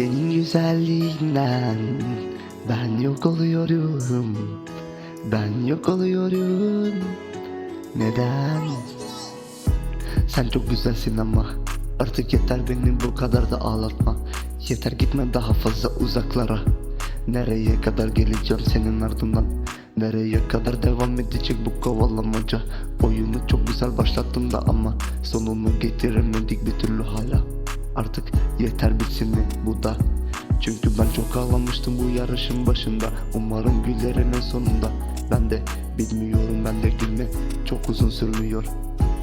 Senin güzelliğinden ben yok oluyorum. Ben yok oluyorum. Neden? Sen çok güzelsin ama artık yeter beni bu kadar da ağlatma. Yeter gitme daha fazla uzaklara. Nereye kadar geleceğim senin ardından? Nereye kadar devam edecek bu kovalamaca? Oyunu çok güzel başlattın da ama sonunu getiremedik bir türlü hala. Artık yeter bitsin mi bu da? Çünkü ben çok ağlamıştım bu yarışın başında. Umarım gülerim en sonunda. Ben de bilmiyorum ben de gülme Çok uzun sürmüyor.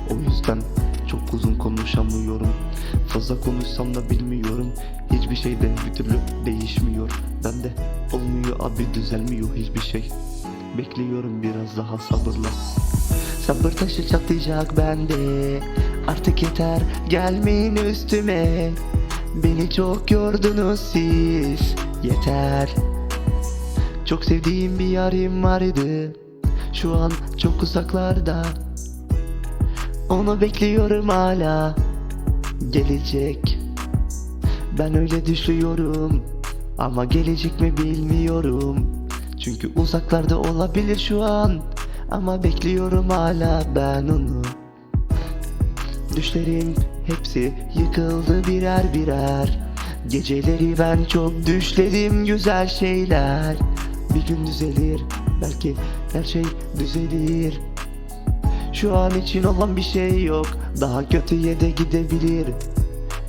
O yüzden çok uzun konuşamıyorum. Fazla konuşsam da bilmiyorum. Hiçbir şey de bir türlü değişmiyor. Ben de olmuyor abi düzelmiyor hiçbir şey. Bekliyorum biraz daha sabırla. Sabır taşı çatlayacak bende. Artık yeter gelmeyin üstüme Beni çok yordunuz siz. Yeter. Çok sevdiğim bir yarim vardı. Şu an çok uzaklarda. Onu bekliyorum hala. Gelecek. Ben öyle düşüyorum Ama gelecek mi bilmiyorum. Çünkü uzaklarda olabilir şu an. Ama bekliyorum hala ben onu. Düşlerim hepsi yıkıldı birer birer. Geceleri ben çok düşledim güzel şeyler. Bir gün düzelir belki her şey düzelir. Şu an için olan bir şey yok Daha kötüye de gidebilir.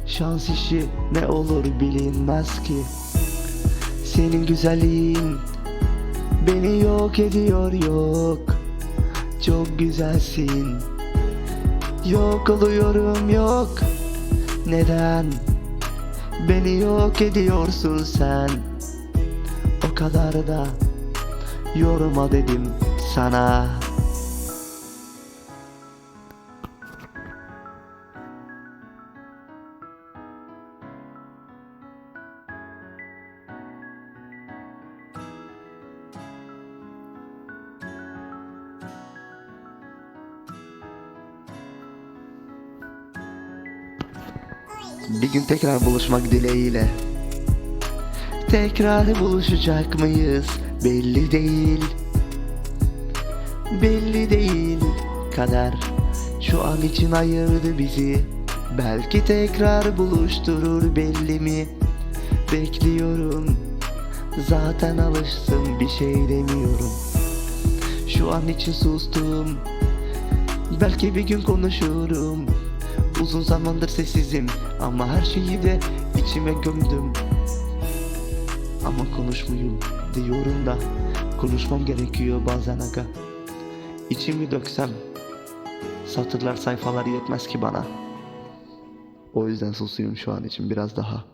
Şans işi ne olur bilinmez ki. Senin güzelliğin Beni yok ediyor yok. Çok güzelsin Yok oluyorum yok. Neden? Beni yok ediyorsun sen. O kadar da Yorma dedim sana Bir gün tekrar buluşmak dileğiyle. Tekrar buluşacak mıyız? Belli değil. Belli değil kader. Şu an için ayırdı bizi. Belki tekrar buluşturur belli mi? Bekliyorum. Zaten alıştım bir şey demiyorum. Şu an için sustum. Belki bir gün konuşurum Uzun zamandır sessizim ama her şeyi de içime gömdüm. Ama konuşmayayım diyorum da konuşmam gerekiyor bazen aga. İçimi döksem satırlar sayfalar yetmez ki bana. O yüzden susuyum şu an için biraz daha